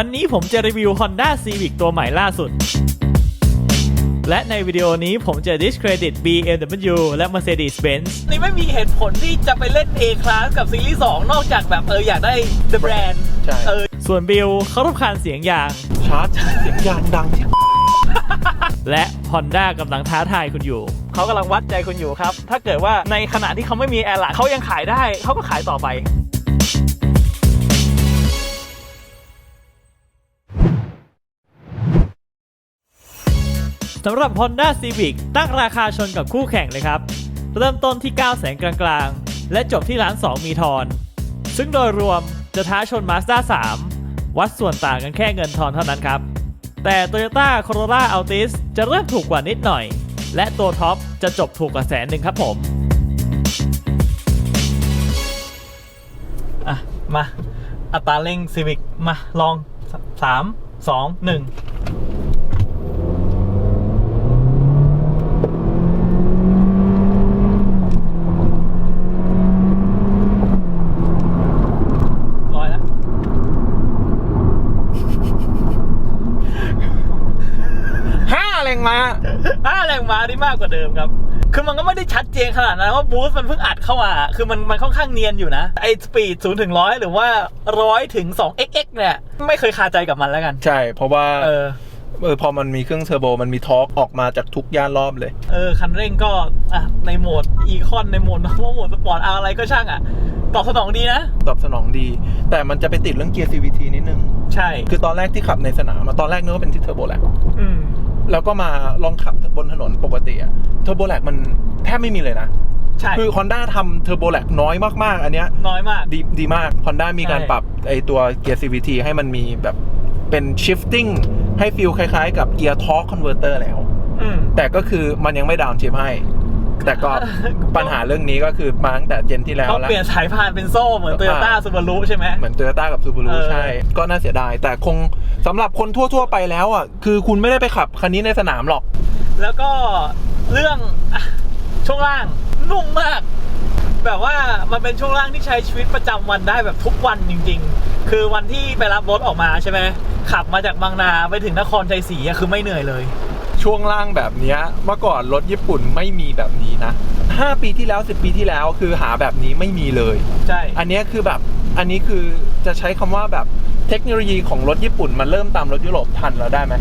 วันนี้ผมจะรีวิว Honda Civic ตัวใหม่ล่าสุด และในวิดีโอนี้ผมจะ discredit BMW และ Mercedes-Benz นี่ไม่มีเหตุผลที่จะไปเล่น A Class กับซีรีส์2นอกจากแบบเอออยากได้ The Brand ใช่เออส่วนบิลเขารำคาญเสียงยาง ชาร์จเสียงยางดังที่และ Honda กำลังท้าทายคุณอยู่ เขากำลังวัดใจคุณอยู่ครับ ถ้าเกิดว่าในขณะที่เขาไม่มีแอร์หลักเขายังขายได้ เขาก็ขายต่อไป สำหรับ Honda Civic ตั้งราคาชนกับคู่แข่งเลยครับ เริ่มต้นที่ 9 0 0 0 0 0 กลางๆ และจบที่ล้าน 2 มีทอน ซึ่งโดยรวมจะท้าชน Mazda 3 วัดส่วนต่างกันแค่เงินทอนเท่านั้นครับ แต่ Toyota Corolla Altis จะเริ่มถูกกว่านิดหน่อย และตัวท็อปจะจบถูกกว่าแสนหนึ่งครับผมอะมาอัตราเร่ง Civic มาลอง 3 2 1 ร้อยแล้ว ห้าแรงมา ห้าแรงม้าที่มากกว่าเดิมครับคือมันก็ไม่ได้ชัดเจนขนาดนั้นว่าบูสต์มันเพิ่งอัดเข้ามา คือมันมันค่อนข้างเนียนอยู่นะ ไอ้สปีด0ถึง100หรือว่า100ถึง2 xx เนี่ย ไม่เคยคาใจกับมันแล้วกัน ใช่ เพราะว่า เออเออพอมันมีเครื่องเทอร์โบมันมีทอร์กออกมาจากทุกย่านรอบเลย เออ คันเร่งก็ อะ ในโหมดอีคอนในโหมด normal โหมดสปอร์ตอะไรก็ช่างอะ ตอบสนองดีนะ ตอบสนองดี แต่มันจะไปติดเรื่องเกียร์ CVT นิดนึง ใช่ คือตอนแรกที่ขับในสนามอะตอนแรกนึกว่าเป็นที่เทอร์โบแลกอืม แล้วก็มาลองขับบนถนนปกติอะเทอร์โบแลกมันแทบไม่มีเลยนะ ใช่คือ Honda ทำเทอร์โบแลกน้อยมากๆ อันเนี้ยน้อยมาก ดีดีมาก Honda มีการใช่ปรับไอตัวเกียร์ CVT ให้มันมีแบบเป็น shifting ให้ฟีลคล้ายๆ กับเกียร์ torque converter แล้ว อืมแต่ก็คือมันยังไม่ดาวน์ชิปให้ แต่ก็ปัญหาเรื่องนี้ก็คือมาตั้งแต่เจนที่แล้วต้องแล้วเปลี่ยนสายพานเป็นโซ่เหมือนโตโยต้าอ่าซูบารุใช่ไหมเหมือนโตโยต้ากับซูบูรุเออใช่ ก็น่าเสียดาย แต่คงสำหรับคนทั่ว ๆ ไปแล้วอะคือคุณไม่ได้ไปขับคันนี้ในสนามหรอก แล้วก็เรื่องอะช่วงล่างนุ่มมาก แบบว่ามันเป็นช่วงล่างที่ใช้ชีวิตประจำวันได้แบบทุกวันจริง ๆ คือวันที่ไปรับรถออกมาใช่ไหมขับมาจากบางนาไปถึงนครชัยศรีอะคือไม่เหนื่อยเลย ช่วงล่างแบบเนี้ยเมื่อก่อนรถญี่ปุ่นไม่มีแบบนี้นะ 5 ปีที่แล้ว 10 ปีที่แล้วคือหาแบบนี้ไม่มีเลย ใช่ อันเนี้ยคือแบบอันนี้คือจะใช้คำว่าแบบเทคโนโลยีของรถญี่ปุ่น มันเริ่มตามรถยุโรปทันแล้วได้ไหม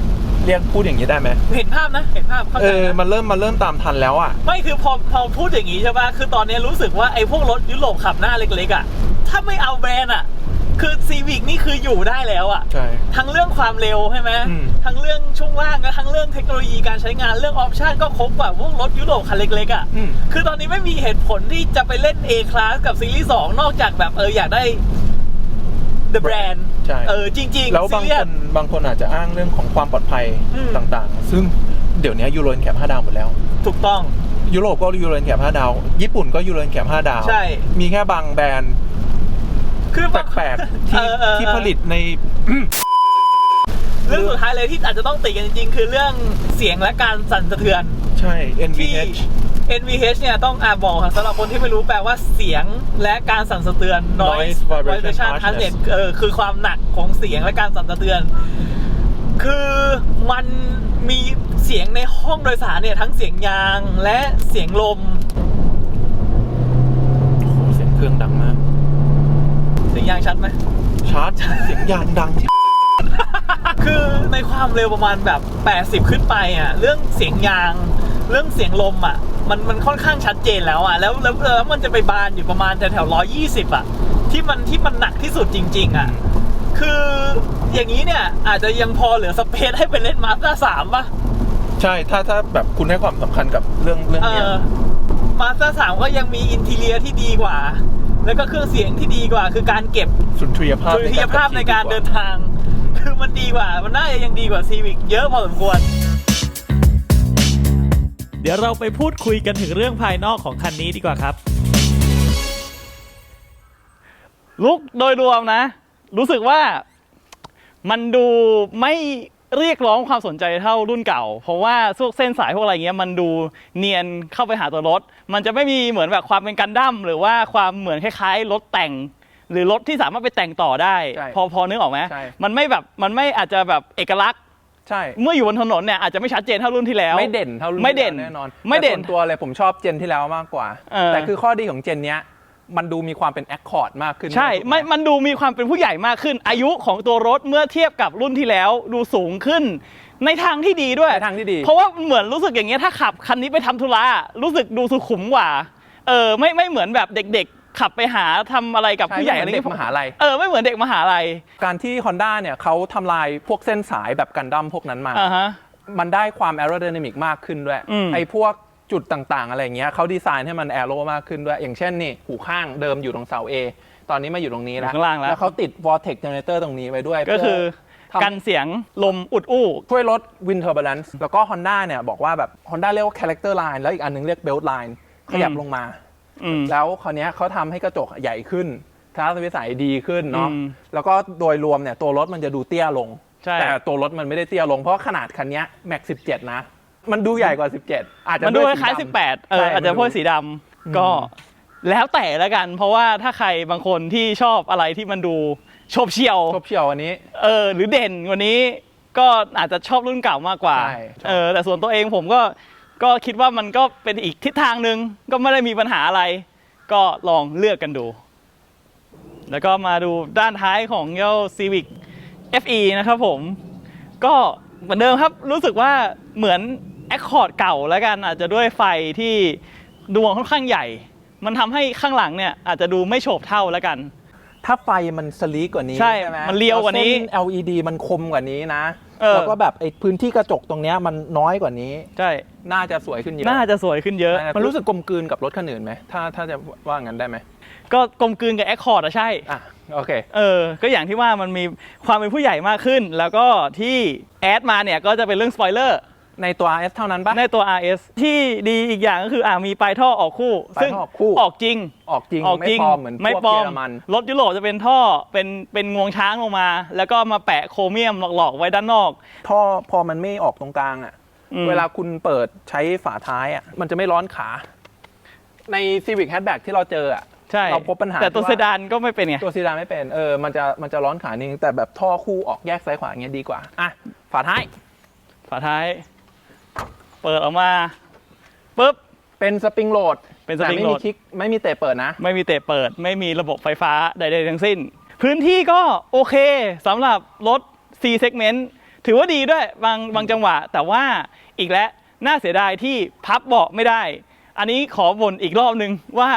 เรียกพูดอย่างนี้ได้ไหมเห็นภาพนะเห็นภาพเข้าเอใจอนะมันเริ่มมันเริ่มตามทันแล้วอะไม่คือพอพอพูดอย่างนี้ใช่ป่ะคือตอนนี้รู้สึกว่าไอ้พวกรถยุโรปขับหน้าเล็กๆอะถ้าไม่เอาแบรนด์อะ คือซีวิกนี่คืออยู่ได้แล้วอะใช่ ทั้งเรื่องความเร็วใช่ไหมอืม ทั้งเรื่องช่วงล่างและทั้งเรื่องเทคโนโลยีการใช้งานเรื่องออปชันก็ครบกว่าพวกรถยุโรปคันเล็กๆอะอืม คือตอนนี้ไม่มีเหตุผลที่จะไปเล่น A Class กับซีรีส์2นอกจากแบบเอออยากได้ The Brand ใช่ เออจริงๆแล้วบางซีเรีคยส นบางคนอาจจะอ้างเรื่องของความปลอดภัยอืม ต่างๆ ซึ่งเดี๋ยวนี้ยูโรนแคป5ดาวหมดแล้ว ถูกต้อง ยุโรปก็ยูโรนแคป5ดาว ญี่ปุ่นก็ยูโรนแคป5ดาว ใช่ มีแค่บางแบรนด์ คือแปลกๆที่เออเออ ที่ผลิตใน เรื่องสุดท้ายเลยที่อาจจะต้องติกันจริงๆ คือเรื่องเสียงและการสั่นสะเทือน ใช่ ที่ NVH NVH เนี่ยต้องอาบอกสำหรับคนที่ไม่รู้แปลว่าเสียงและการสั่นสะเทือน noise Noise vibration vibration harshness harshness เออคือความหนักของเสียงและการสั่นสะเทือน คือมันมีเสียงในห้องโดยสารเนี่ย ทั้งเสียงยางและเสียงลม โอ้โหเสียงเครื่องดังมากเสี ยงยางชัดไหมชาร์จเสียงยางดังที่คือในความเร็วประมาณแบบ 80 ขึ้นไปอะเรื่องเสียงยาง เรื่องเสียงลมอะ มันมันค่อนข้างชัดเจนแล้วอะแล้วแล้วแล้วมันจะไปบานอยู่ประมาณแถวแถวร้อยยี่สิบอะ ที่มันที่มันหนักที่สุดจริง ๆ อะ คืออย่างนี้เนี่ย อาจจะยังพอเหลือสเปซให้ไปเล่นมาสเตอร์สามป่ะใช่ถ้าถ้าแบบคุณให้ความสำคัญกับเรื่องเรื่องเอเนี้ยอมาสเตอร์สามก็ยังมีอินทีเลียที่ดีกว่า แล้วก็เครื่องเสียงที่ดีกว่า คือการเก็บสุนทรียภาพสุนทรียภาพในการเดินทาง คือมันดีกว่า มันน่าจะยังดีกว่าซีวิกเยอะพอสมควร เดี๋ยวเราไปพูดคุยกันถึงเรื่องภายนอกของคันนี้ดีกว่าครับ ลุกโดยรวมนะ รู้สึกว่ามันดูไม่ เรียกร้องความสนใจเท่ารุ่นเก่า เพราะว่าพวกเส้นสายพวกอะไรเงี้ยมันดูเนียนเข้าไปหาตัวรถ มันจะไม่มีเหมือนแบบความเป็นกันดั้มหรือว่าความเหมือนคล้ายๆ รถแต่ง หรือรถที่สามารถไปแต่งต่อได้ ใช่พอพอนึกออกไหมใช่ มันไม่แบบมันไม่อาจจะแบบเอกลักษณ์ ใช่ เมื่ออยู่บนถนนเนี่ยอาจจะไม่ชัดเจนเท่ารุ่นที่แล้ว ไม่เด่นเท่ารุ่นไม่เด่นที่แล้วแน่นอนไม่เด่นแต่ส่วนตัวเลยผมชอบเจนที่แล้วมากกว่า เออ แต่คือข้อดีของเจนเนี้ย มันดูมีความเป็นแอคคอร์ดมากขึ้นใช่ถูกหไม่มันดูมีความเป็นผู้ใหญ่มากขึ้น อายุของตัวรถเมื่อเทียบกับรุ่นที่แล้วดูสูงขึ้น ในทางที่ดีด้วยในทางที่ดี เพราะว่าเหมือนรู้สึกอย่างเงี้ยถ้าขับคันนี้ไปทำธุระรู้สึกดูสุขุมกว่าเออไม่ไม่เหมือนแบบเด็กๆขับไปหาทำอะไรกับใช่ผู้ใหญ่ไม่อะไรเหมือนเด็กเงี้ยมหาลัยเออไม่เหมือนเด็กมหาลัย การที่ Honda เนี่ยเขาทำลายพวกเส้นสายแบบกันดั้มพวกนั้นมาอ่าฮะมันได้ความ aerodynamic มากขึ้นด้วยอืมไอ้พวก จุดต่างๆ อะไรอย่างเงี้ยเขาดีไซน์ให้มัน aero มากขึ้นด้วย อย่างเช่นนี่หูข้างเดิมอยู่ตรงเสา A ตอนนี้มาอยู่ตรงนี้อยู่แล้วข้างล่างแล้ว แล้วเขาติด vortex generator ตรงนี้ไว้ด้วยก็คือเพื่อทำ กันเสียงลมอุดอู้ ช่วยลด wind turbulence แล้วก็ Honda เนี่ยบอกว่าแบบ Honda เรียกว่า character line แล้วอีกอันนึงเรียก belt line ขยับอืม ลงมา อืม แล้วคราวเนี้ยเขาทำให้กระจกใหญ่ขึ้นทัศนวิสัยดีขึ้นเนาะ อืมแล้วก็โดยรวมเนี่ยตัวรถมันจะดูเตี้ยลง ใช่ แต่ตัวรถมันไม่ได้เตี้ยลงเพราะขนาดคันเนี้ย Max 17 นะ มันดูใหญ่กว่า 17 อาจจะมันดูวคสีล้ายดำๆ18 เออใช่อาจจะมันดูพ่นสีดำก็แล้วแต่ละกัน เพราะว่าถ้าใครบางคนที่ชอบอะไรที่มันดูโฉบเฉี่ยวครบเชียวอันนี้ เออหรือเด่นกว่านี้ก็อาจจะชอบรุ่นเก่ามากกว่า ใช่ชอบ เออแต่ส่วนตัวเองผมก็ก็คิดว่ามันก็เป็นอีกทิศทางหนึ่งก็ไม่ได้มีปัญหาอะไร ก็ลองเลือกกันดู แล้วก็มาดูด้านท้ายของเจ้า Civic FE นะครับผม ก็เหมือนเดิมครับรู้สึกว่าเหมือน Accord เก่าแล้วกันอาจจะด้วยไฟที่ดวงค่อนข้างใหญ่ มันทำให้ข้างหลังเนี่ยอาจจะดูไม่โฉบเท่าแล้วกัน ถ้าไฟมันสลีกกว่านี้ใช่ไหมมันเรียวกว่านี้แล้เส้ LED มันคมกว่านี้นะเออแล้วก็แบบไอ้พื้นที่กระจกตรงเนี้ยมันน้อยกว่านี้ ใช่ น่าจะสวยขึ้นเยอะ น่าจะสวยขึ้นเยอะ มันรู้สึกกลมกลืนกับรถคันอื่นไหม ถ้าถ้าจะว่างั้นได้ไหม ก็กลมกลืนกับ Accord อะใช่ อะโอเค เออ ก็อย่างที่ว่ามันมีความเป็นผู้ใหญ่มากขึ้น แล้วก็ที่แอดมาเนี่ยก็จะเป็นเรื่องสปอยเลอร์ ในตัว RS เท่านั้นปะ ในตัว RS ที่ดีอีกอย่างก็คืออ่ามีปลายท่อออกคู่ ปลายซึ่งท่อออกคู่ ออกจริง ออกจริงออกไม่จริงปลอมเหมือนพไม่วกปลอเยมอรมัน รถยุโรปจะเป็นท่อเป็นเป็นงวงช้างลงมา แล้วก็มาแปะโครเมียมหลอกๆไว้ด้านนอก ท่อพอมันไม่ออกตรงกลางอะ อืม เวลาคุณเปิดใช้ฝาท้ายอะ มันจะไม่ร้อนขา ใน Civic Hatchback ที่เราเจออะ ใช่เราพบปัญหาแต่ตัวที่ว่าเซดานก็ไม่เป็นไง ตัวซีดานไม่เป็น เออ มันจะ มันจะร้อนขานิดนึงแต่แบบท่อคู่ออกแยกซ้ายขวาอย่างเงี้ยดีกว่า อะ ฝาท้าย ฝาท้าย เปิดออกมาปุ๊บ เป็นสปริงโหลดเป็นสแต่ปริงไม่โหลมีดคลิกไม่มีเตะเปิดนะ ไม่มีเตะเปิด ไม่มีระบบไฟฟ้าใดๆทั้งสิ้น พื้นที่ก็โอเคสำหรับรถ C segment ถือว่าดีด้วยบางบางจังหวะ แต่ว่าอีกแล้วน่าเสียดายที่พับเบาะไม่ได้ อันนี้ขอบ่นอีกรอบนึงว่า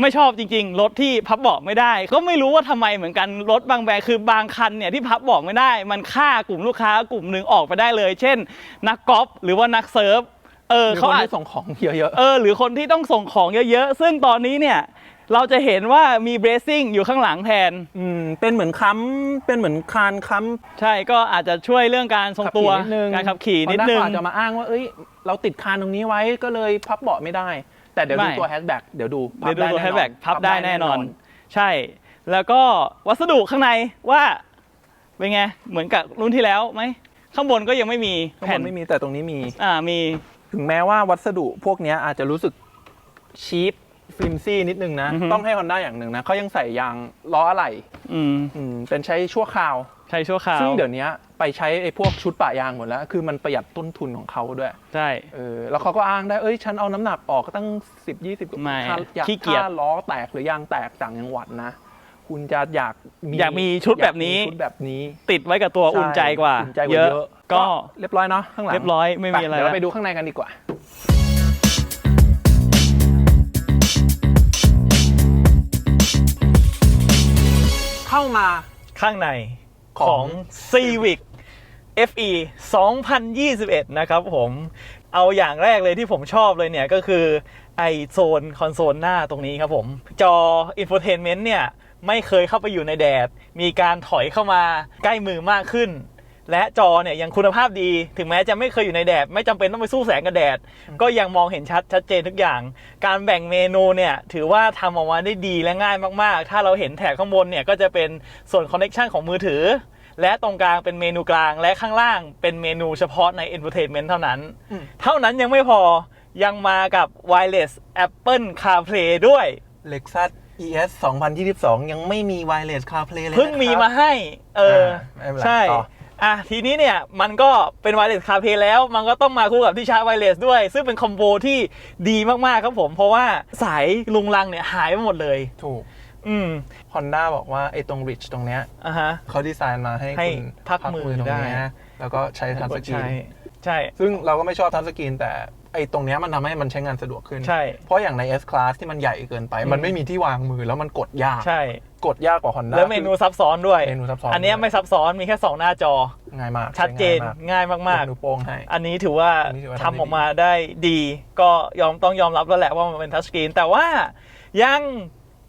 ไม่ชอบจริงๆ รถที่พับเบาะไม่ได้ ก็ไม่รู้ว่าทำไมเหมือนกันรถบางแบรนด์คือบางคันเนี่ยที่พับเบาะไม่ได้ มันฆ่ากลุ่มลูกค้ากลุ่มหนึ่งออกไปได้เลย เช่น นักกอล์ฟหรือว่านักเซิร์ฟเออมีเขาคนอาจที่ส่งของเยอะเออหรือคนที่ต้องส่งของเยอะๆ ซึ่งตอนนี้เนี่ยเราจะเห็นว่ามีเบรซิ่งอยู่ข้างหลังแทนๆอืม เป็นเหมือนค้ำ เป็นเหมือนคานค้ำ ใช่ ก็อาจจะช่วยเรื่องการทรงตัวขับขี่นิดนึงการขับขี่นิด Honda นึงก็อาจจะมาอ้างว่า เอ้ย เราติดคานตรงนี้ไว้ ก็เลยพับเบาะไม่ได้ แต่เดี๋ยวดูไม่ ตัวแฮชแบ็กเดี๋ยวดูเดี๋ยวดูตัวน่นอนแฮชแบ็กพับได้แน่นอนพับใช่ แล้วก็วัสดุข้างในว่าเป็นไง เหมือนกับรุ่นที่แล้วไหม ข้างบนก็ยังไม่มีข้างบแผ่นนไม่มีแต่ตรงนี้มี อ่ามี ถึงแม้ว่าวัสดุพวกเนี้ยอาจจะรู้สึกชีพฟิล์มซี่นิดนึงนะ อือฮึ ต้องให้ Honda อย่างหนึ่งนะเขายังใส่ยางล้ออะไหล่อืม อืมเป็นใช้ชั่วคราว ใช้ชั่วคราว ซึ่งเดี๋ยวนี้ไปใช้ไอ้พวกชุดปะยางหมดแล้ว คือมันประหยัดต้นทุนของเขาด้วย ใช่ เออ แล้วเขาก็อ้างได้ เอ้ย ฉันเอาน้ำหนักออกก็ตั้ง 10 20ไม่ค่าอยากขี้เกียจ ค่าล้อแตกหรือยางแตกต่างจังหวัดนะ คุณจะอยากอยากมีชุดแบบนี้ อยากมีชุดแบบนี้ ติดไว้กับตัวอุ่นใจกว่า อุ่นใจกว่าเยอะ ก็เรียบร้อยเนาะข้างหลังเรียบร้อยไม่มีอะไรปเดี๋ยวเราแล้วไปดูข้างในกันดีกว่า เข้ามาข้างใน ขออง Civic FE 2021 นะครับผมเอาอย่างแรกเลยที่ผมชอบเลยเนี่ยก็คือไอโซนคอนโซลหน้าตรงนี้ครับผม จออินโฟเทนเมนต์เนี่ย ไม่เคยเข้าไปอยู่ในแดด มีการถอยเข้ามาใกล้มือมากขึ้น และจอเนี่ยยังคุณภาพดีถึงแม้จะไม่เคยอยู่ในแดด ไม่จำเป็นต้องไปสู้แสงกับแดด ก็ยังมองเห็นชัดชัดเจนทุกอย่าง การแบ่งเมนูเนี่ยถือว่าทำออกมาได้ดีและง่ายมากๆ ถ้าเราเห็นแถบข้างบนเนี่ยก็จะเป็นส่วนคอนเน c t ชันของมือถือ และตรงกลางเป็นเมนูกลางและข้างล่างเป็นเมนูเฉพาะใน Entertainment เท่านั้นอืมเท่านั้นยังไม่พอยังมากับ Wireless Apple CarPlay ด้วยเล็กซัส ES 2022 ยังไม่มี wireless CarPlay เลยเพิ่งมีมานะครับให้ เอออ่าไม่เป็นไรใช่ต่ ออะทีนี้เนี่ยมันก็เป็น wireless CarPlay แล้ว มันก็ต้องมาคู่กับที่ชาร์จ wireless ด้วย ซึ่งเป็นคอมโบที่ดีมากๆครับผม เพราะว่าสายลุงลังเนี่ยหายไปหมดเลย ถูก อืม Honda บอกว่าไอ้ตรง Ridge ตรงเนี้ยอะฮะ เขาดีไซน์มาให้ให้คุณพักมือตรงได้ เนี้ยแล้วก็ใช้ทัชสกรีน ใช่ใช่ ซึ่งเราก็ไม่ชอบทัชสกรีน แต่ไอ้ตรงเนี้ยมันทำให้มันใช้งานสะดวกขึ้น ใช่ เพราะอย่างใน S Class ที่มันใหญ่เกินไปอืมมันไม่มีที่วางมือแล้วมันกดยาก ใช่ กดยากกว่า Honda แล้วเมนูซับซ้อนด้วย เมนูซับซ้อนอันเนี้ยไม่ซับซ้อนมีแค่ 2 หน้าจอ ง่ายมากชัดเจนใช้ง่ายง่ายมากยกนิ้วโป้งให้ๆอันนี้ถือว่าอันนี้ถือว่าทำทำได้ออกมาได้ดีก็ยอมต้องยอมรับแล้วแหละว่ามันเป็นทัชสกรีนแต่ว่ายัง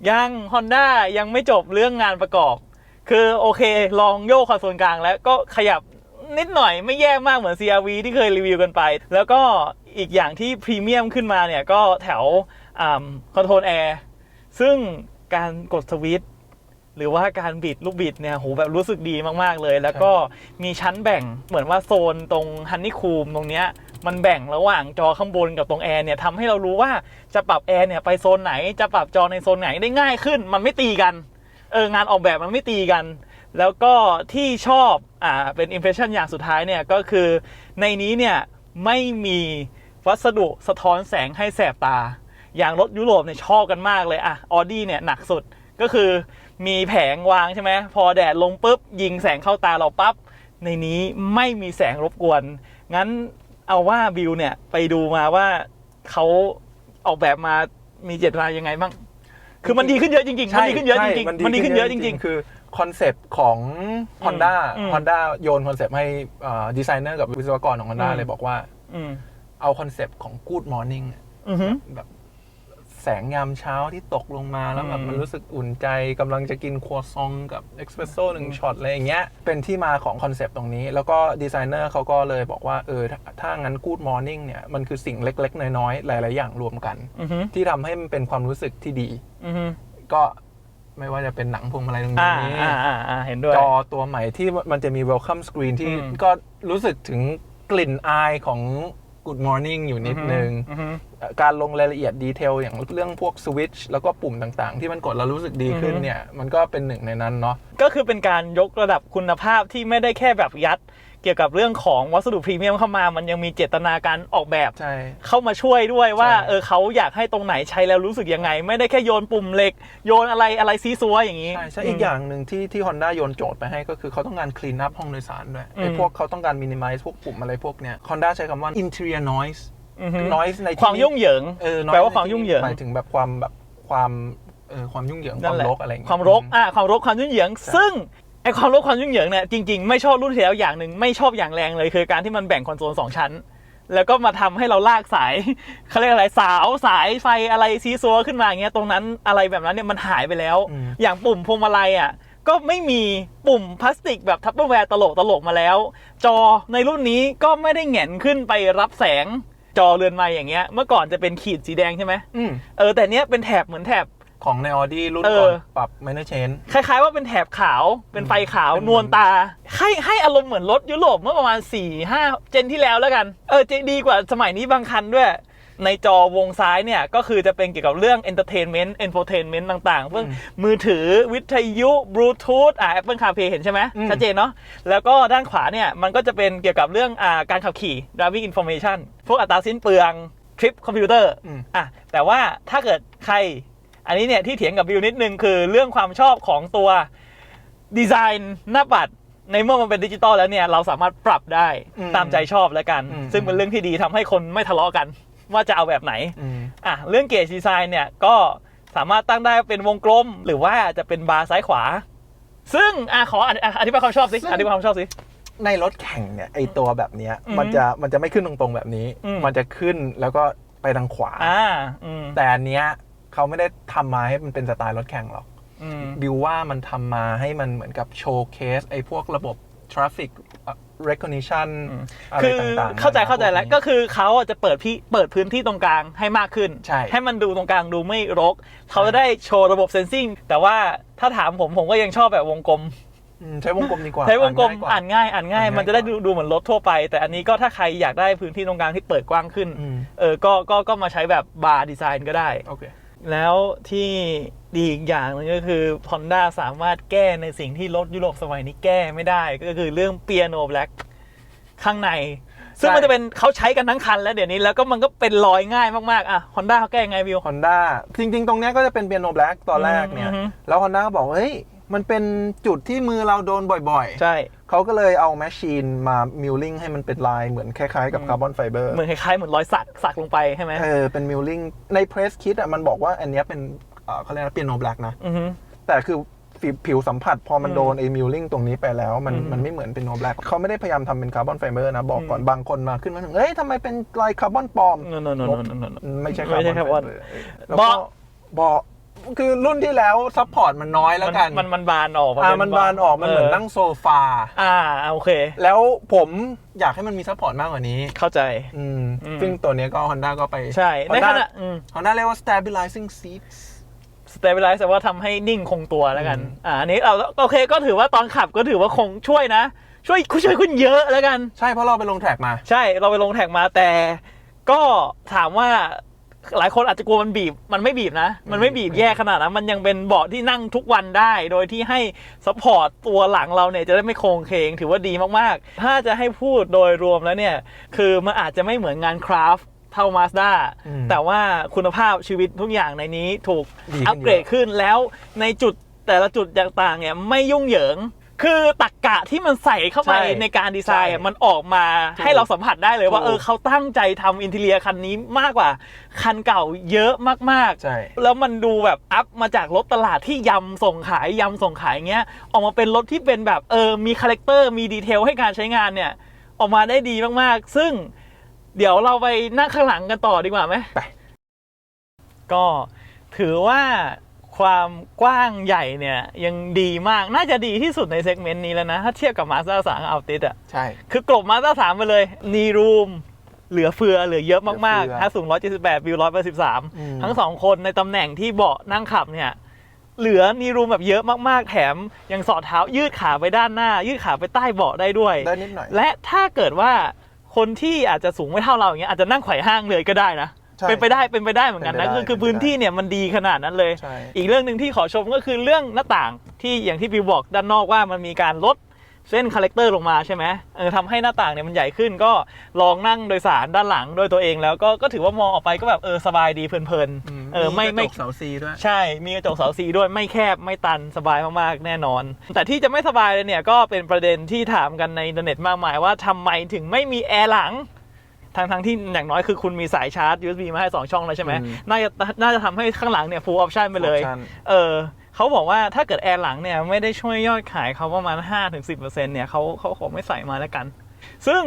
ยัง Honda ยังไม่จบเรื่องงานประกอบ คือโอเค ลองโยกคอนโซลกลางแล้วก็ขยับนิดหน่อยไม่แย่มากเหมือน CRV ที่เคยรีวิวกันไป แล้วก็อีกอย่างที่พรีเมียมขึ้นมาเนี่ย ก็แถวคอนโทรลแอร์ซึ่งการกดสวิตช์ หรือว่าการบิดลูกบิดเนี่ยโหแบบรู้สึกดีมากๆเลย แล้วก็มีชั้นแบ่งเหมือนว่าโซนตรงฮันนี่คูมตรงเนี้ยมันแบ่งระหว่างจอข้างบนกับตรงแอร์เนี่ยทำให้เรารู้ว่าจะปรับแอร์เนี่ยไปโซนไหนจะปรับจอในโซนไหนได้ง่ายขึ้น มันไม่ตีกันเอองานออกแบบมันไม่ตีกัน แล้วก็ที่ชอบอ่าเป็นอิมเพรสชันอย่างสุดท้ายเนี่ยก็คือในนี้เนี่ยไม่มีวัสดุสะท้อนแสงให้แสบตา อย่างรถยุโรปเนี่ยชอบกันมากเลยอะออดี้เนี่ยหนักสุดก็คือ มีแผงวางใช่ไหมพอแดดลงปุ๊บ ยิงแสงเข้าตาเราปั๊บในนี้ไม่มีแสงรบกวน งั้นเอาว่าบิวเนี่ยไปดูมาว่าเขาออกแบบมามีเจตนายังไงบ้าง คือมันดีขึ้นเยอะจริงๆ มันดีขึ้นเยอะจริงๆ มันดีขึ้นเยอะจริงคือคอนเซปต์ของ Honda อืม Honda โยนคอนเซปต์ให้ดีไซเนอร์กับวิศวกรของ Honda อืมเลยบอกว่าๆอืมเอาคอนเซปต์ของ Good Morning อะอือฮึแบบ แสงยามเช้าที่ตกลงมาแล้วแบบอืมมันรู้สึกอุ่นใจกำลังจะกินครัวซองกับเอ็กซ์เพรสโซ่หนึ่งช็อตอะไรอย่างเงี้ยเป็นที่มาของคอนเซปต์ตรงนี้ แล้วก็ดีไซเนอร์เขาก็เลยบอกว่าเออถ้าถ้างั้น Good Morning เนี่ยมันคือสิ่งเล็ก ๆ น้อยๆ หลาย ๆ อย่างรวมกันอือฮึที่ทำให้มันเป็นความรู้สึกที่ดีอือฮึก็ไม่ว่าจะเป็นหนังพวงมาลัยตรงอ่านี้อ่าอ่าอ่าเห็นด้วยจอตัวใหม่ที่มันจะมี welcome screen ที่อืมก็รู้สึกถึงกลิ่นอายของ Good Morning อยู่นิดนึง อือฮึ การลงรายละเอียดดีเทลอย่างเรื่องพวกสวิตช์แล้วก็ปุ่มต่างๆ ที่มันกดแล้วรู้สึกดีขึ้นอือฮึ เนี่ย มันก็เป็นหนึ่งในนั้นเนาะ ก็คือเป็นการยกระดับคุณภาพที่ไม่ได้แค่แบบยัด เกี่ยวกับเรื่องของวัสดุพรีเมียมเข้ามา มันยังมีเจตนาการออกแบบใช่ เข้ามาช่วยด้วยว่าใช่ เออเขาอยากให้ตรงไหนใช้แล้วรู้สึกยังไง ไม่ได้แค่โยนปุ่มเหล็ก โยนอะไรอะไรซีซัวอย่างนี้ ใช่ใช่อีกอย่างหนึ่งที่ที่ Honda โยนโจทย์ไปให้ก็คือเขาต้องการ clean up ห้องโดยสารด้วยไอ้อืมพวกเขาต้องการ minimize พวกปุ่มอะไรพวกเนี้ย Honda ใช้คำว่า interior noise อือฮึ noise ในที่ความยุ่งเหยิง เออ noise แปลว่าในความที่ยุ่งเหยิง หมายถึงแบบความแบบความเออความยุ่งเหยิงคนั่วานมแหละรกอะไรอย่างเงี้ยความรกอะความรก ความยุ่งเหยิง ซึ่ง ไอความรกความยุ่งเหยิงเนี่ยจริงๆไม่ชอบรุ่นที่แล้วอย่างหนึ่งไม่ชอบอย่างแรงเลยคือการที่มันแบ่งคอนโซลสองชั้น แล้วก็มาทำให้เราลากสายเขาเรียกอะไรสาวสายไฟอะไรซีซัวขึ้นมาอย่างเงี้ยตรงนั้นอะไรแบบนั้นเนี่ยมันหายไปแล้วอืมอย่างปุ่มพวงมาลัยอะก็ไม่มีปุ่มพลาสติกแบบทัพเปอร์แวร์ตลกตลกๆมาแล้ว จอในรุ่นนี้ก็ไม่ได้แหงนขึ้นไปรับแสงจอเรือนไม้อย่างเงี้ย เมื่อก่อนจะเป็นขีดสีแดงใช่ไหมอืมเออแต่เนี้ยเป็นแถบเหมือนแถบ ของใน Audi รุ่นเออก่อนปรับ minor change คล้ายๆว่าเป็นแถบขาวเป็นไฟขาวเป็นนวลตา ให้ให้อารมณ์เหมือนรถยุโรปเมื่อประมาณ4 5เจนที่แล้วแล้วกัน เออจะดีกว่าสมัยนี้บางคันด้วย ในจอวงซ้ายเนี่ย ก็คือจะเป็นเกี่ยวกับเรื่อง entertainment infotainment ต่างๆเพื่อมือถือวิทยุบลูทูธอ่า Apple CarPlay เห็นใช่ไหมอืมชัดเจนเนาะแล้วก็ด้านขวาเนี่ย มันก็จะเป็นเกี่ยวกับเรื่องอ่าการขับขี่ driving information พวกอัตราสิ้นเปลืองทริปคอมพิวเตอร์อืมอะแต่ว่าถ้าเกิดใคร อันนี้เนี่ยที่เถียงกับบิวนิดนึงคือเรื่องความชอบของตัวดีไซน์หน้าปัดในเมื่อมันเป็นดิจิตอลแล้วเนี่ยเราสามารถปรับได้อืมตามใจชอบแล้วกัน อืม ซึ่งเป็นเรื่องที่ดีทำให้คนไม่ทะเลาะกัน ว่าจะเอาแบบไหน อืม อะเรื่องเกจดีไซน์เนี่ยก็สามารถตั้งได้เป็นวงกลม หรือว่าจะเป็นบาร์ซ้ายขวา ซึ่งอะขออธิอะอธิบายความชอบสิซึ่ง อธิบายความชอบสิ ในรถแข่งเนี่ยไอตัวแบบเนี้ยอืมมันจะมันจะไม่ขึ้นตรงๆแบบนี้ อืม มันจะขึ้นแล้วก็ไปทางขวา อ่าอืมแต่อันเนี้ย เขาไม่ได้ทำมาให้มันเป็นสไตล์รถแข่งหรอกอืมบิวว่ามันทำมาให้มันเหมือนกับโชว์เคสไอพวกระบบ traffic recognition อืมอะไรคือต่างๆ เข้าใจเข้าใจแล้วพกก็นี้คือเขาอะจะเปิดพี่เปิดพื้นที่ตรงกลางให้มากขึ้นใช่ให้มันดูตรงกลางดูไม่รก เขาจะได้โชว์ระบบเซนซิงแต่ว่าถ้าถามผมผมก็ยังชอบแบบวงกลมอืมใช้วงกลมดีกว่า ใช้วงกลมอ่าอ่านนง่ายอ่านง่ายอ่านง่าย มันจะได้กว่าดูดูเหมือนรถทั่วไป แต่อันนี้ก็ถ้าใครอยากได้พื้นที่ตรงกลางที่เปิดกว้างขึ้นอืมเออ ก็ ก็ ก็มาใช้แบบบาร์ดีไซน์ก็ได้ โอเค แล้วที่ดีอีกอย่างหนึงก็คือ Honda สามารถแก้ในสิ่งที่รถยุโรปสมัยนี้แก้ไม่ได้ ก็คือเรื่องเปียโนแบล็กข้างใน ซึ่งใช่มันจะเป็นเขาใช้กันทั้งคันแล้วเดี๋ยวนี้แล้วก็มันก็เป็นรอยง่ายมากๆ อะ Honda เขาแก้ยังไงวิว Honda จริง ๆ ตรงเนี้ยก็จะเป็นเปียโนแบล็กตอนแรกเนี่ยอืมอืมแล้ว Honda ก็บอกว่าเฮ้ยมันเป็นจุดที่มือเราโดนบ่อยใช่ๆ เขาก็เลยเอาแมชชีนมามิลลิ่งให้มันเป็นลายเหมือนคล้ายๆกับคาร์บอนไฟเบอร์เหมือนคล้ายๆเหมือนรอยสักสักลงไปใช่ไหมเออเป็นมิลลิ่งในเพรสคิดอะมันบอกว่าอันเนี้ยเป็นเอ่อเขาเรียกว่าเปียโนแบล็กนะอือฮึแต่คือผิวผิวสัมผัสพอมันอืมโดนไอ้มิลลิ่งตรงนี้ไปแล้ว มันอืมมันไม่เหมือนเป็นโนแบล็กเขาไม่ได้พยายามทำเป็นคาร์บอนไฟเบอร์นะ บอกก่อนอืมบางคนมาขึ้นมาถึงเอ้ยทำไมเป็นลายคาร์บอนปลอม no no no no no no no ไม่ใช่ไม่ใช่คาร์บอน carbon ไฟเบอร์แล้วก็เบาะเบาะ คือรุ่นที่แล้วซัพพอร์ตมันน้อยแล้วกันมันมันบานออกอ่ามันบานออกมันเหมือนนั่งโซฟา อ่าโอเค แล้วผมอยากให้มันมีซัพพอร์ตมากกว่านี้ เข้าใจ อืมอืมซึ่งตัวเนี้ยก็ Honda ก็ไป ใช่ใน Honda ขณะอืม Honda เรียกว่า stabilizing seats stabilize แต่ว่าทำให้นิ่งคงตัวแล้วกัน อ่าอันนี้เราโอเคก็ถือว่าตอนขับก็ถือว่าคงช่วยนะ ช่วยช่วยคุณเยอะแล้วกัน ใช่เพราะเราไปลงแทร็กมา ใช่เราไปลงแท็กมาแต่ ก็ถามว่า หลายคนอาจจะกลัวมันบีบ มันไม่บีบนะ มันไม่บีบแย่ขนาดนั้น มันยังเป็นเบาะที่นั่งทุกวันได้ โดยที่ให้สปอร์ตตัวหลังเราเนี่ยจะได้ไม่โครงเคง ถือว่าดีมากๆ ถ้าจะให้พูดโดยรวมแล้วเนี่ย คือมันอาจจะไม่เหมือนงานคราฟต์เท่ามาสด้าอืมแต่ว่าคุณภาพชีวิตทุกอย่างในนี้ถูกดีขึ้นอัปเกรดขึ้นแล้วในจุดแต่ละจุดต่างๆเนี่ยไม่ยุ่งเหยิง คือตักกะที่มันใส่เข้าไปใช่ในการดีไซน์อะใช่มันออกมาถูกให้เราสัมผัสได้เลยว่าถูก เออเขาตั้งใจทำอินเทเลียคันนี้มากกว่า คันเก่าเยอะมากใช่ๆแล้วมันดูแบบอัพมาจากรถตลาดที่ยำส่งขายยำส่งขายเงี้ย ออกมาเป็นรถที่เป็นแบบเออมีคาแรคเตอร์มีดีเทลให้การใช้งานเนี่ย ออกมาได้ดีมากๆ ซึ่งเดี๋ยวเราไปนั่งข้างหลังกันต่อดีกว่าไหมไป ก็ถือว่า ความกว้างใหญ่เนี่ย ยังดีมากน่าจะดีที่สุดในเซกเมนต์นี้แล้วนะ ถ้าเทียบกับมาสด้าสามเอาติดอะ ใช่ คือกลบมาสด้าสามไปเลยนีรูมเหลือเฟือเหลือเยอะมากเหลือเฟือๆถ้าสูง 178 วิวอืม183 ทั้งสองคนในตำแหน่งที่เบาะนั่งขับเนี่ย เหลือนีรูมแบบเยอะมาก ๆ แถมยังสอดเท้ายืดขาไปด้านหน้า ยืดขาไปใต้เบาะได้ด้วย ได้นิดหน่อย และถ้าเกิดว่าคนที่อาจจะสูงไม่เท่าเราอย่างเงี้ยอาจจะนั่งไขว่ห้างเลยก็ได้นะ ใช่เป็นไปได้เป็นไปได้เหมือนกันนะเป็นไปได้คือคือพื้นที่เนี่ยมันดีขนาดนั้นเลย ใช่ อีกเรื่องหนึ่งที่ขอชมก็คือเรื่องหน้าต่างที่อย่างที่บิวบอกด้านนอกว่ามันมีการลดเส้นคาแรคเตอร์ลงมาใช่ไหมเออทำให้หน้าต่างเนี่ยมันใหญ่ขึ้นก็ลองนั่งโดยสารด้านหลังโดยตัวเองแล้วก็ก็ถือว่ามองออกไปก็แบบเออสบายดีเพลินๆเออไม่ไม่ กระจกเสาซีด้วย ใช่ มีกระจกเสาสีด้วยไม่แคบไม่ตันสบายมากๆ แน่นอน แต่ที่จะไม่สบายเลยเนี่ยก็เป็นประเด็นที่ถามกันในอินเทอร์เน็ตมากมายว่าทำไมถึงไม่มีแอร์หลัง ทั้งทั้งๆที่อย่างน้อยคือคุณมีสายชาร์จ USB มาให้ 2 ช่องแล้วใช่ไหมอืมน่าจะน่าจะทำให้ข้างหลังเนี่ย full option ไปเลย Option เออเขาบอกว่าถ้าเกิดแอร์หลังเนี่ย ไม่ได้ช่วยยอดขายเขาประมาณ 5-10%เนี่ยเขาเขาขอไม่ใส่มาแล้วกัน ซึ่ง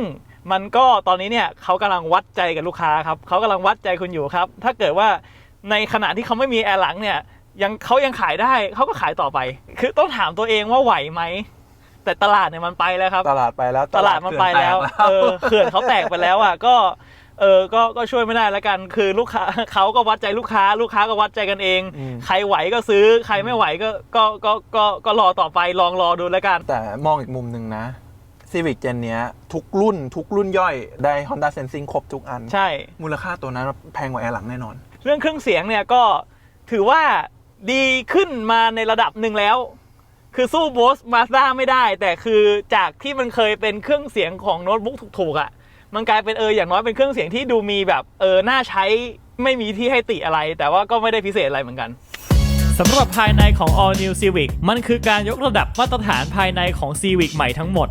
มันก็ตอนนี้เนี่ยเขากำลังวัดใจกับลูกค้าครับเขากำลังวัดใจคุณอยู่ครับ ถ้าเกิดว่าในขณะที่เขาไม่มีแอร์หลังเนี่ยยังเขายังขายได้เขาก็ขายต่อไป คือต้องถามตัวเองว่าไหวไหม แต่ตลาดเนี่ยมันไปแล้วครับ ตลาดไปแล้วตลาดมันไปแล้วเออเขื่อนเขาแตกไปแล้วอะก็เออ ก็ ก็ช่วยไม่ได้แล้วกัน คือลูกค้าเขาก็วัดใจลูกค้า ลูกค้าก็วัดใจกันเองอืมใครไหวก็ซื้อ ใครไม่ไหวก็ ก็ ก็ ก็ ก็รอต่อไป ลองรอดูแล้วกัน แต่มองอีกมุมหนึ่งนะ Civic Gen เนี้ยทุกรุ่น ทุกรุ่นย่อย ได้ Honda Sensing ครบทุกอัน ใช่ มูลค่าตัวนั้นแพงกว่าแอร์หลังแน่นอน เรื่องเครื่องเสียงเนี่ยก็ถือว่าดีขึ้นมาในระดับหนึ่งแล้ว คือสู้โบสมาสด้าไม่ได้ แต่คือจากที่มันเคยเป็นเครื่องเสียงของโน้ตบุ๊กถูกๆอะ่ะ มันกลายเป็นเอออย่างน้อยเป็นเครื่องเสียงที่ดูมีแบบเออน่าใช้ไม่มีที่ให้ติอะไร แต่ว่าก็ไม่ได้พิเศษอะไรเหมือนกันสำหรับภายในของ All New Civic มันคือการยกระดับมาตรฐานภายในของ Civic ใหม่ทั้งหมด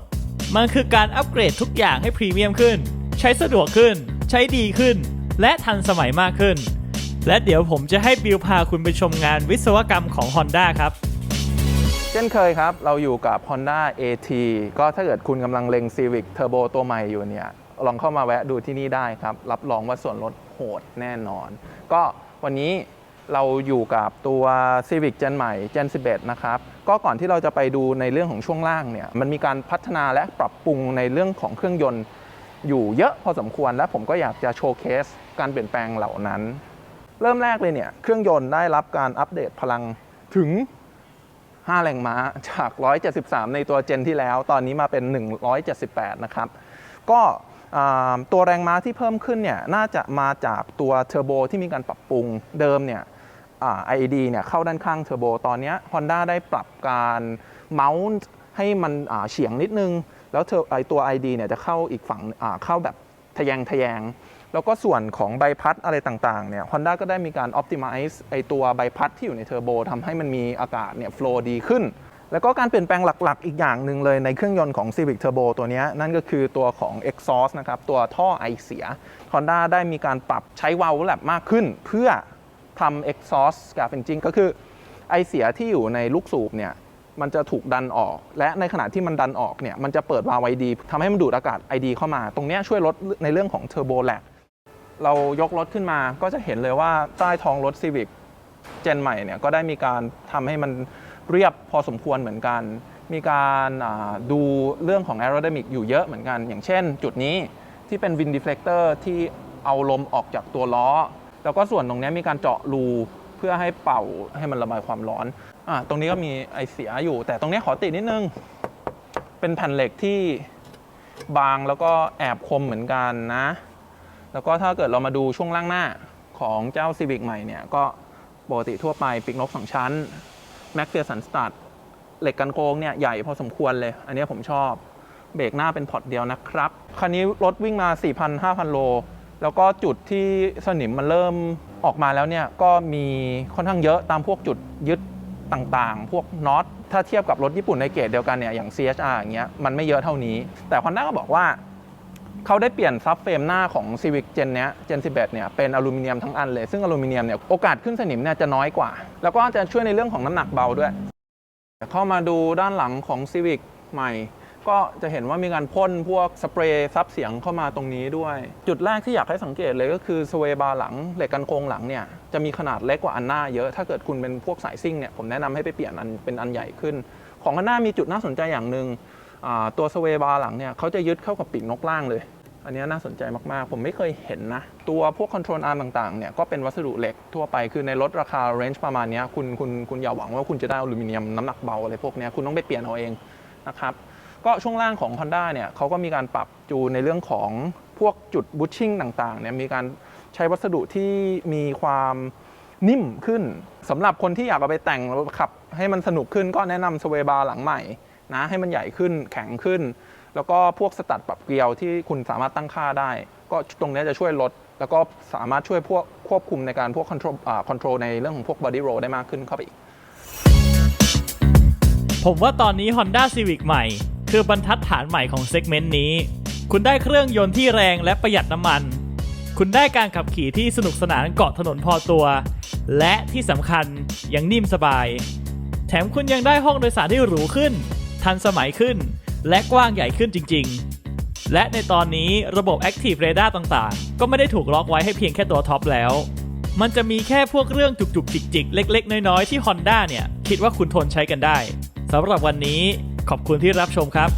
มันคือการอัปเกรดทุกอย่างให้พรีเมียมขึ้น ใช้สะดวกขึ้น ใช้ดีขึ้น และทันสมัยมากขึ้น และเดี๋ยวผมจะให้บิวพาคุณไปชมงานวิศวกรรมของ Honda ครับ เช่นเคยครับ เราอยู่กับ Honda AT ก็ถ้าเกิดคุณกำลังเล็ง Civic Turbo ตัวใหม่อยู่เนี่ย ลองเข้ามาแวะดูที่นี่ได้ครับ รับรองว่าส่วนลดโหดแน่นอน ก็วันนี้เราอยู่กับตัว Civic Gen ใหม่ Gen 11 นะครับ ก็ก่อนที่เราจะไปดูในเรื่องของช่วงล่างเนี่ย มันมีการพัฒนาและปรับปรุงในเรื่องของเครื่องยนต์อยู่เยอะพอสมควร และผมก็อยากจะโชว์เคสการเปลี่ยนแปลงเหล่านั้น เริ่มแรกเลยเนี่ย เครื่องยนต์ได้รับการอัปเดตพลังถึง 5 แรงม้าจาก 173 ในตัวเจนที่แล้ว ตอนนี้มาเป็น 178 นะครับ ก็ตัวแรงม้าที่เพิ่มขึ้นเนี่ยน่าจะมาจากตัวเทอร์โบที่มีการปรับปรุงเดิมเนี่ยอ่า IED เนี่ยเข้าด้านข้างเทอร์โบตอนนี้ Honda ได้ปรับการเมาส์ให้มันเฉียงนิดนึง แล้วไอตัว ID เนี่ยจะเข้าอีกฝั่งเข้าแบบทะแยงทะแยง แล้วก็ส่วนของใบพัดอะไรต่างๆเนี่ย Honda ก็ได้มีการ optimize ไอตัวใบพัดที่อยู่ในเทอร์โบทำให้มันมีอากาศเนี่ย flow ดีขึ้น แล้วก็การเปลี่ยนแปลงหลักๆ อีกอย่างหนึ่งเลยในเครื่องยนต์ของ Civic Turbo ตัวนี้นั่นก็คือตัวของ exhaust นะครับ ตัวท่อไอเสีย Honda ได้มีการปรับใช้วาล์วแลบมากขึ้น เพื่อทำ exhaust scavenging ก็คือไอเสียที่อยู่ในลูกสูบเนี่ยมันจะถูกดันออก และในขณะที่มันดันออกเนี่ยมันจะเปิดวาล์วไอดีทำให้มันดูดอากาศไอดีเข้ามา ตรงนี้ช่วยลดในเรื่องของเทอร์โบแลก เรายกรถขึ้นมาก็จะเห็นเลยว่าใต้ท้องรถ Civic เจนใหม่เนี่ยก็ได้มีการทำให้มันเรียบพอสมควรเหมือนกัน มีการดูเรื่องของ aerodynamic อยู่เยอะเหมือนกัน อย่างเช่น จุดนี้ที่เป็น wind deflector ที่เอาลมออกจากตัวล้อ แล้วก็ส่วนตรงนี้มีการเจาะรูเพื่อให้เป่าให้มันระบายความร้อนอตรงนี้ก็มีไอเสียอยู่ แต่ตรงนี้ขอติดนิดนึง เป็นแผ่นเหล็กที่บางแล้วก็แอบคมเหมือนกันนะ แล้วก็ถ้าเกิดเรามาดูช่วงล่างหน้าของเจ้า Civic ใหม่เนี่ย ก็ปกติทั่วไปปีกนกสองชั้นแม็กเฟียสันสตาร์เหล็กกันโกงเนี่ยใหญ่พอสมควรเลย อันนี้ผมชอบเบรกหน้าเป็นพอร์ตเดียวนะครับ คันนี้รถวิ่งมา 4,000-5,000 โล แล้วก็จุดที่สนิมมันเริ่มออกมาแล้วเนี่ย ก็มีค่อนข้างเยอะตามพวกจุดยึดต่างๆ พวกน็อต ถ้าเทียบกับรถญี่ปุ่นในเกรดเดียวกันเนี่ย อย่าง CHR อย่างเงี้ย มันไม่เยอะเท่านี้ แต่ Honda ก็บอกว่า เขาได้เปลี่ยนซับเฟรมหน้าของ Civic Gen เนี้ย Gen 11 เนี่ยเป็นอลูมิเนียมทั้งอันเลย ซึ่งอลูมิเนียมเนี่ยโอกาสขึ้นสนิมเนี่ยจะน้อยกว่า แล้วก็จะช่วยในเรื่องของน้ำหนักเบาด้วย เข้ามาดูด้านหลังของ Civic ใหม่ ก็จะเห็นว่ามีการพ่นพวกสเปรย์ซับเสียงเข้ามาตรงนี้ด้วย จุดแรกที่อยากให้สังเกตเลยก็คือสเวบาร์หลังเหล็กกันโครงหลังเนี่ยจะมีขนาดเล็กกว่าอันหน้าเยอะถ้าเกิดคุณเป็นพวกสายซิ่งเนี่ยผมแนะนำให้ไปเปลี่ยนอันเป็นอันใหญ่ขึ้น ของอันหน้ามีจุดน่าสนใจอย่างหนึ่งอ่าตัวสเวบาร์หลังเนี่ยเขาจะยึดเข้ากับปีกนกล่างเลย อันนี้น่าสนใจมากๆ ผมไม่เคยเห็นนะ ตัวพวกคอนโทรลอาร์มต่างๆเนี่ยก็เป็นวัสดุเหล็กทั่วไปคือในรถราคาเรนจ์ประมาณนี้คุณคุณคุณอย่าหวังว่าคุณจะได้อลูมิเนียมน้ำหนักเบาอะไรพวกนี้คุณต้องไปเปลี่ยนเอาเองนะครับก็ช่วงล่างของ Honda เนี่ยเขาก็มีการปรับจูนในเรื่องของพวกจุดบูชชิ่งต่างๆเนี่ยมีการใช้วัสดุที่มีความนิ่มขึ้นสำหรับคนที่อยากเอาไปแต่งรถขับ ให้มันสนุกขึ้นก็แนะนำสเวบาร์หลังใหม่นะให้มันใหญ่ขึ้นแข็งขึ้น แล้วก็พวกสตัดปรับเกลียวที่คุณสามารถตั้งค่าได้ ก็ตรงนี้จะช่วยลด แล้วก็สามารถช่วยพวกควบคุมในการพวกคอนโทรลอ่าคอนโทรลในเรื่องของพวก body roll ได้มากขึ้นเข้าไปอีก ผมว่าตอนนี้ Honda Civic ใหม่ คือบรรทัดฐานใหม่ของเซกเมนต์นี้ คุณได้เครื่องยนต์ที่แรงและประหยัดน้ำมัน คุณได้การขับขี่ที่สนุกสนานเกาะถนนพอตัว และที่สำคัญยังนิ่มสบาย แถมคุณยังได้ห้องโดยสารที่หรูขึ้น ทันสมัยขึ้น และกว้างใหญ่ขึ้นจริง ๆ และในตอนนี้ระบบ Active Radar ต่างๆ ก็ไม่ได้ถูกล็อกไว้ให้เพียงแค่ตัวท็อปแล้ว มันจะมีแค่พวกเรื่องจุกๆจิกๆ เล็ก ๆ น้อย ๆ ที่ Honda เนี่ย คิดว่าคุณทนใช้กันได้สำหรับวันนี้ขอบคุณที่รับชมครับ